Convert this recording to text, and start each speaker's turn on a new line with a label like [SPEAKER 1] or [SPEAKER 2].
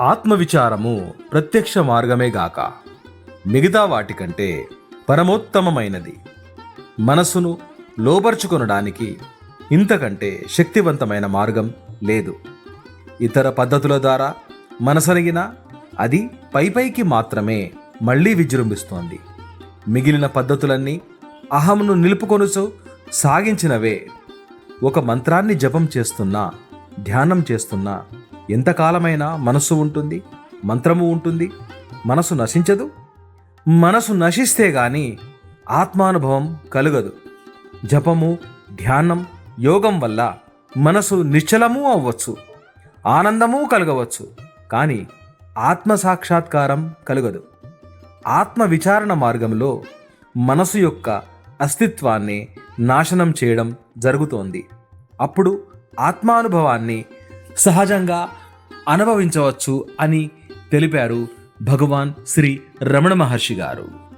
[SPEAKER 1] ఆత్మవిచారము ప్రత్యక్ష మార్గమే గాక. మిగతా వాటికంటే పరమోత్తమమైనది. మనసును లోపరుచుకొనడానికి ఇంతకంటే శక్తివంతమైన మార్గం లేదు. ఇతర పద్ధతుల ద్వారా మనసరిగిన అది పైపైకి మాత్రమే మళ్ళీ విజృంభిస్తోంది. మిగిలిన పద్ధతులన్నీ అహంను నిలుపుకొనుచు సాగించినవే. ఒక మంత్రాన్ని జపం చేస్తున్నా ధ్యానం చేస్తున్నా ఎంతకాలమైనా మనస్సు ఉంటుంది మంత్రము ఉంటుంది మనసు నశించదు. మనసు నశిస్తే గాని ఆత్మానుభవం కలుగదు. జపము ధ్యానం యోగం వల్ల మనసు నిశ్చలము అవ్వచ్చు ఆనందము కలగవచ్చు కానీ ఆత్మ సాక్షాత్కారం కలుగదు. ఆత్మ విచారణ మార్గంలో మనసు యొక్క అస్తిత్వాన్ని నాశనం చేయడం జరుగుతోంది. అప్పుడు ఆత్మానుభవాన్ని సహజంగా అనుభవించవచ్చు అని తెలిపారు భగవాన్ శ్రీ రమణ మహర్షి గారు.